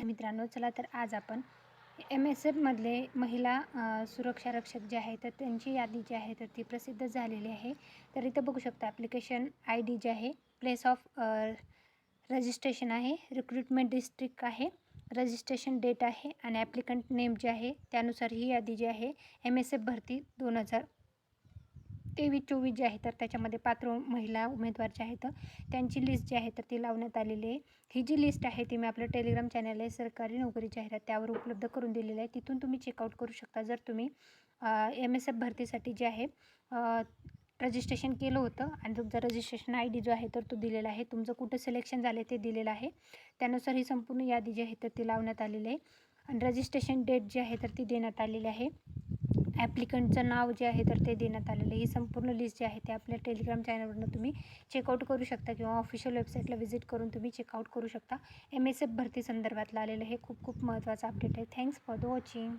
मित्रांनो चला तर आज आपण एम एस एफमधले महिला सुरक्षा रक्षक जे आहे तर त्यांची यादी जी आहे तर ती प्रसिद्ध झालेली आहे. तर इथं बघू शकता ॲप्लिकेशन आय डी जे आहे प्लेस ऑफ रजिस्ट्रेशन आहे रिक्रुटमेंट डिस्ट्रिक्ट आहे रजिस्ट्रेशन डेट आहे आणि ॲप्लिकंट नेम जे आहे त्यानुसार ही यादी जी आहे एम एस एफ भरती दोन हजार तेवीस चोवीस जे आहे तर त्याच्यामध्ये पात्र महिला उमेदवार जे आहेत त्यांची लिस्ट जी आहे तर ती लावण्यात आलेली आहे. ही जी लिस्ट आहे ती मी आपलं टेलिग्राम चॅनल आहे सरकारी नोकरी जाहिरात त्यावर उपलब्ध करून दिलेली आहे. तिथून तुम्ही चेकआउट करू शकता. जर तुम्ही एम एस एफ भरतीसाठी जे आहे रजिस्ट्रेशन केलं होतं आणि तुमचा रजिस्ट्रेशन आय डी जो आहे तर तो दिलेला आहे. तुमचं कुठं सिलेक्शन झाले ते दिलेलं आहे. त्यानुसार ही संपूर्ण यादी जी आहे तर ती लावण्यात आलेली आहे. आणि रजिस्ट्रेशन डेट जी आहे तर ती देण्यात आलेली आहे. ॲप्लिकंटचं नाव जे आहे तर ते देण्यात आलेलं आहे. ही संपूर्ण लिस्ट जी आहे ते आपल्या टेलिग्राम चॅनलवरनं तुम्ही चेकआउट करू शकता किंवा ऑफिशियल वेबसाईटला व्हिजिट करून तुम्ही चेकआउट करू शकता. एम एस एफ भरती संदर्भातलं आलेलं हे खूप खूप महत्त्वाचं अपडेट आहे. Thanks for the watching